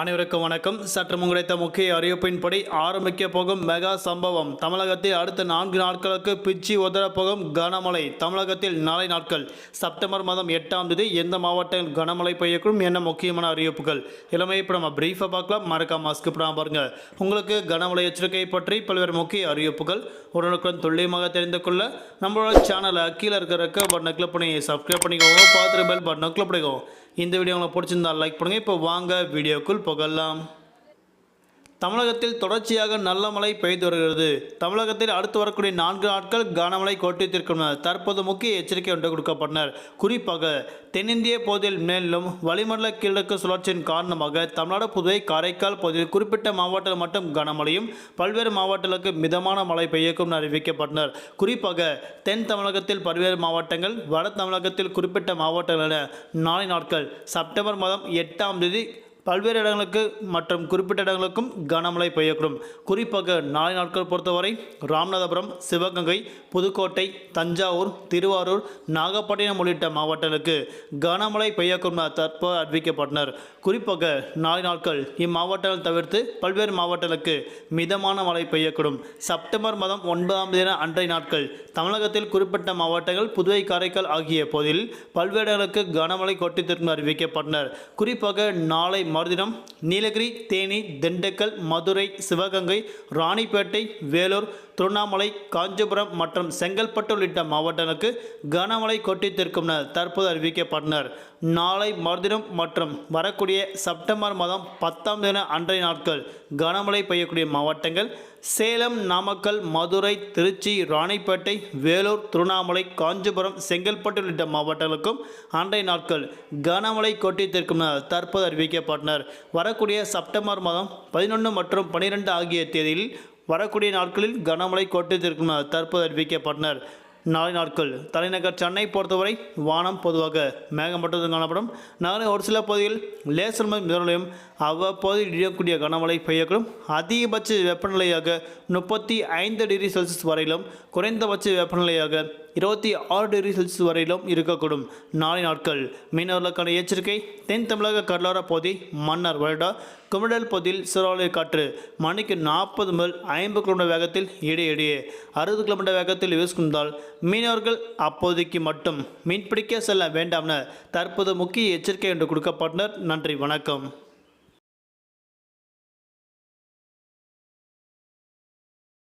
அனைவருக்கும் வணக்கம். சற்று முன்கிடைத்த முக்கிய அறிவிப்பின்படி ஆரம்பிக்க போகும் மெகா சம்பவம். தமிழகத்தில் அடுத்த நான்கு நாட்களுக்கு பிச்சி உதரப்போகும் கனமழை. தமிழகத்தில் நாளை நாட்கள் செப்டம்பர் மாதம் எட்டாம் தேதி எந்த மாவட்டங்கள் கனமழை பெய்யக்கூடும் என்ன முக்கியமான அறிவிப்புகள்? இளமையை இப்போ நம்ம பிரீஃபாக பார்க்கலாம். மறக்காம ஸ்கிப் பண்ணாம பாருங்க. உங்களுக்கு கனமழை எச்சரிக்கை பற்றி பல்வேறு முக்கிய அறிவிப்புகள் உடனுக்குடன் துல்லியமாக தெரிந்து கொள்ள நம்மளோட சேனலை கீழே இருக்கிற பட்டனை கிளிக் பண்ணி சப்ஸ்கிரைப் பண்ணிக்கோங்க. பார்த்துட்டு பெல் பட்டனை கிளிக் பண்ணிக்கோங்க. இந்த வீடியோ உங்களுக்கு பிடிச்சிருந்தா லைக் பண்ணுங்கள் இப்போ வாங்க வீடியோக்குள் புகழலாம். தமிழகத்தில் தொடர்ச்சியாக நல்ல மழை பெய்து வருகிறது. தமிழகத்தில் அடுத்து வரக்கூடிய நான்கு நாட்கள் கனமழை கொட்டித்திருக்கின்றன தற்போது முக்கிய எச்சரிக்கை ஒன்று கொடுக்கப்பட்டனர். குறிப்பாக தென்னிந்திய பகுதியில் மேலும் வளிமண்டல கிழக்கு சுழற்சியின் காரணமாக தமிழ்நாடு புதுவை காரைக்கால் பகுதியில் குறிப்பிட்ட மாவட்டத்தில் மட்டும் கனமழையும் பல்வேறு மாவட்டங்களுக்கு மிதமான மழை பெய்யக்கும் அறிவிக்கப்பட்டனர். குறிப்பாக தென் தமிழகத்தில் பல்வேறு மாவட்டங்கள் வட தமிழகத்தில் குறிப்பிட்ட மாவட்டங்கள் என நாளை நாட்கள் செப்டம்பர் மாதம் எட்டாம் தேதி பல்வேறு இடங்களுக்கு மற்றும் குறிப்பிட்ட இடங்களுக்கும் கனமழை பெய்யக்கூடும். குறிப்பாக நாளை நாட்கள் பொறுத்தவரை ராமநாதபுரம் சிவகங்கை புதுக்கோட்டை தஞ்சாவூர் திருவாரூர் நாகப்பட்டினம் உள்ளிட்ட மாவட்டங்களுக்கு கனமழை பெய்யக்கூடும் தற்போது அறிவிக்கப்பட்டனர். குறிப்பாக நாளை நாட்கள் இம்மாவட்டங்கள் தவிர்த்து பல்வேறு மாவட்டங்களுக்கு மிதமான மழை பெய்யக்கூடும். செப்டம்பர் மாதம் ஒன்பதாம் தேதி அன்றைய நாட்கள் தமிழகத்தில் குறிப்பிட்ட மாவட்டங்கள் புதுவை காரைக்கால் ஆகிய போதில் பல்வேறு இடங்களுக்கு கனமழை கொட்டித்திருக்கும் அறிவிக்கப்பட்டனர். குறிப்பாக நாளை மறுதினம் நீலகிரி தேனி திண்டுக்கல் மதுரை சிவகங்கை ராணிப்பேட்டை வேலூர் திருவண்ணாமலை காஞ்சிபுரம் மற்றும் செங்கல்பட்டு உள்ளிட்ட மாவட்டங்களுக்கு கனமழை கொட்டித்திருக்கும் என தற்போது அறிவிக்கப்பட்டனர். நாளை மறுதினம் மற்றும் வரக்கூடிய செப்டம்பர் மாதம் பத்தாம் தின அன்றைய நாட்கள் கனமழை பெய்யக்கூடிய மாவட்டங்கள் சேலம் நாமக்கல் மதுரை திருச்சி ராணிப்பேட்டை வேலூர் திருவண்ணாமலை காஞ்சிபுரம் செங்கல்பட்டு உள்ளிட்ட மாவட்டங்களுக்கும் அன்றைய நாட்கள் கனமழை கொட்டித்திருக்கும் தற்போது அறிவிக்கப்பட்டனர். வரக்கூடிய செப்டம்பர் மாதம் பதினொன்று மற்றும் பனிரெண்டு ஆகிய தேதியில் வரக்கூடிய நாட்களில் கனமழை கொட்டித்திருக்கும் தற்போது அறிவிக்கப்பட்டனர். நாளை நாட்கள். தலைநகர் சென்னை பொறுத்தவரை வானம் பொதுவாக மேகமட்டத்தில் காணப்படும். நகரின் ஒரு சில பகுதியில் லேசர் மிதலையும் அவ்வப்போது இடியக்கூடிய கனமழை பெய்யக்கூடும். அதிகபட்ச வெப்பநிலையாக முப்பத்தி ஐந்து டிகிரி செல்சியஸ் வரையிலும் குறைந்தபட்ச வெப்பநிலையாக இருபத்தி ஆறு டிகிரி செல்சியஸ் வரையிலும் இருக்கக்கூடும். நாளை நாட்கள் மீனவர்களுக்கான எச்சரிக்கை தென் தமிழக கடலோர பகுதி மன்னார் வருடா குமிழல் பகுதியில் சூறாவளி காற்று மணிக்கு நாற்பது முதல் ஐம்பது கிலோமீட்டர் வேகத்தில் இடையிடையே அறுபது கிலோமீட்டர் வேகத்தில் வீசுகின்றால் மீனவர்கள் அப்போதைக்கு மட்டும் மீன்பிடிக்க செல்ல வேண்டாம் என தற்போது முக்கிய எச்சரிக்கை என்று கொடுக்கப்பட்டனர். நன்றி வணக்கம்.